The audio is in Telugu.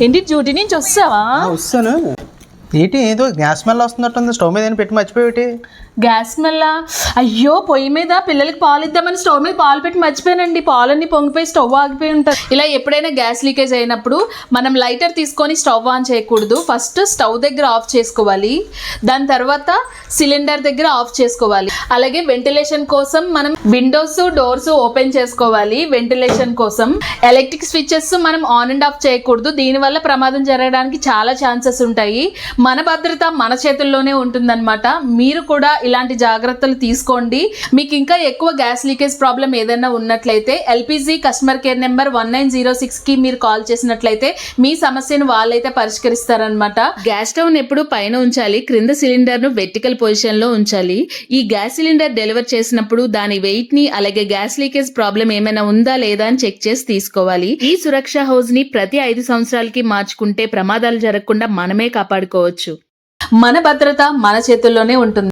ఏంటి డ్యూటీ నుంచి వస్తావా వస్తాను ఏంటి ఏదో గ్యాస్ స్మెల్ వస్తున్నట్టుంది స్టవ్ మీద ఏం పెట్టి మర్చిపోయి గ్యాస్ స్మెల్ అయ్యో పొయ్యి మీద పిల్లలకి పాలు ఇద్దామని స్టవ్ మీద పాలు పెట్టి మర్చిపోయానండి. పాలన్నీ పొంగిపోయి స్టవ్ ఆగిపోయి ఉంటుంది ఇలా ఎప్పుడైనా గ్యాస్ లీకేజ్ అయినప్పుడు మనం లైటర్ తీసుకొని స్టవ్ ఆన్ చేయకూడదు. ఫస్ట్ స్టవ్ దగ్గర ఆఫ్ చేసుకోవాలి. దాని తర్వాత సిలిండర్ దగ్గర ఆఫ్ చేసుకోవాలి. అలాగే వెంటిలేషన్ కోసం మనం విండోస్ డోర్స్ ఓపెన్ చేసుకోవాలి. వెంటిలేషన్ కోసం ఎలక్ట్రిక్ స్విచ్చెస్ మనం ఆన్ అండ్ ఆఫ్ చేయకూడదు. దీనివల్ల ప్రమాదం జరగడానికి చాలా ఛాన్సెస్ ఉంటాయి. మన భద్రత మన చేతుల్లోనే ఉంటుందన్నమాట. మీరు కూడా ఇలాంటి జాగ్రత్తలు తీసుకోండి. మీకు ఇంకా ఎక్కువ గ్యాస్ లీకేజ్ ప్రాబ్లం ఏదైనా ఉన్నట్లయితే LPG customer care number one nine zero సిక్స్కి మీరు కాల్ చేసినట్లయితే మీ సమస్యను వాళ్ళైతే పరిష్కరిస్తారనమాట గ్యాస్ స్టవ్ ఎప్పుడు పైన ఉంచాలి క్రింద సిలిండర్ను వెర్టికల్ పొజిషన్లో ఉంచాలి. ఈ గ్యాస్ సిలిండర్ డెలివర్ చేసినప్పుడు దాని వెయిట్ని అలాగే గ్యాస్ లీకేజ్ ప్రాబ్లం ఏమైనా ఉందా లేదా అని చెక్ చేసి తీసుకోవాలి. ఈ సురక్ష హౌస్ని ప్రతి ఐదు సంవత్సరాలకి మార్చుకుంటే ప్రమాదాలు జరగకుండా మనమే కాపాడుకోవచ్చు. మన భద్రత మన చేతుల్లోనే ఉంటుంది.